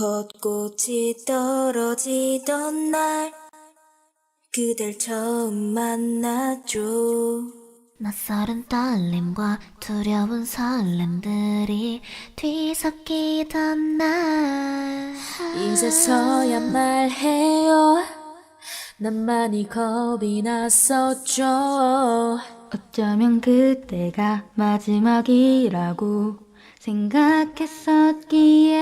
벚꽃이 떨어지던 날 그댈 처음 만났죠. 낯설은 떨림과 두려운 설렘들이 뒤섞이던 날. 이제서야 말해요. 난 많이 겁이 났었죠. 어쩌면 그때가 마지막이라고 생각했었기에.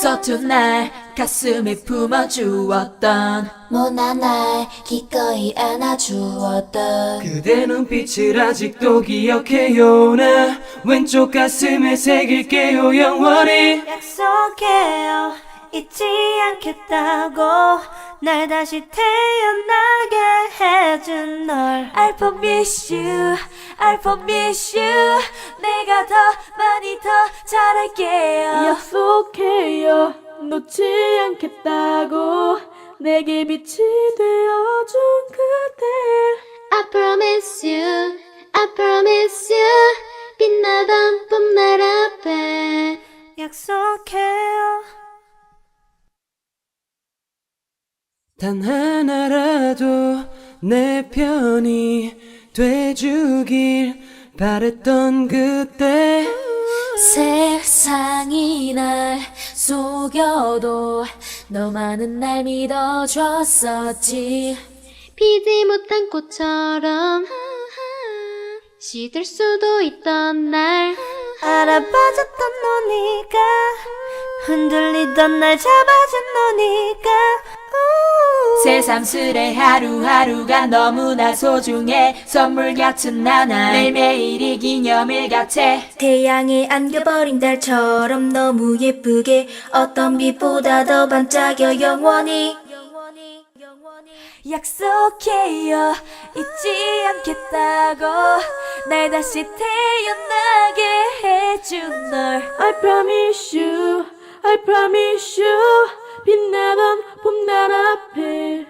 서툰 날 가슴에 품어주었던 모난 날 기꺼이 안아주었던 그대 눈빛을 아직도 기억해요 나. 왼쪽 가슴에 새길게요 영원히. 약속해요. 잊지 않겠다고 날 다시 태어나게 해준 널. I promise you I promise you 내가 더 많이 더 잘할게요. 약속해요. 놓지 않겠다고. 내게 빛이 되어준 그대 I promise you I promise you 빛나던 봄날 앞에. 약속해요. 단 하나라도 내 편이 돼주길 바랬던 그때 세상이 날 속여도 너만은 날 믿어줬었지. 피지 못한 꽃처럼 시들 수도 있던 날 알아봐줬던 너니까 흔들리던 날 잡아준 너니까 새삼스레 하루하루가 너무나 소중해. 선물 같은 나날 매일매일이 기념일 같아. 태양에 안겨버린 달처럼 너무 예쁘게. 어떤 빛보다 더 반짝여 영원히. 약속해요. 잊지 않겠다고. 날 다시 태어나게 해준 널. I promise you I promise you 빛나던 봄날 앞에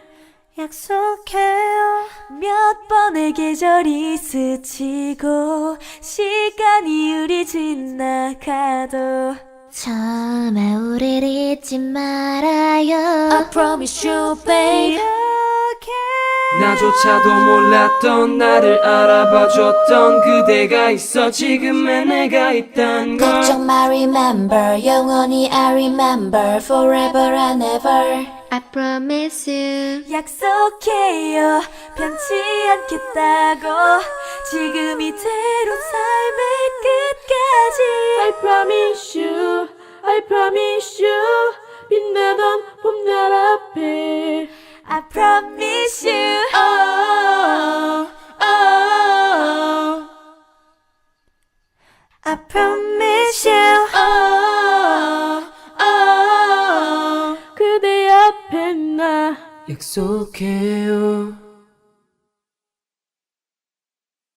약속해요. 몇 번의 계절이 스치고 시간이 우리 지나가도 처음에 우릴 잊지 말아요. I promise you babe 나조차도 몰랐던 나를 알아봐줬던 그대가 있어 지금의 내가 있단 걸 걱정 마 remember 영원히 I remember forever and ever I promise you 약속해요 변치 않겠다고 지금 이대로 삶의 끝까지 I promise you I promise you 빛나던 봄날 앞에 I promise I promise you oh, oh. 그대 앞에 나 약속해요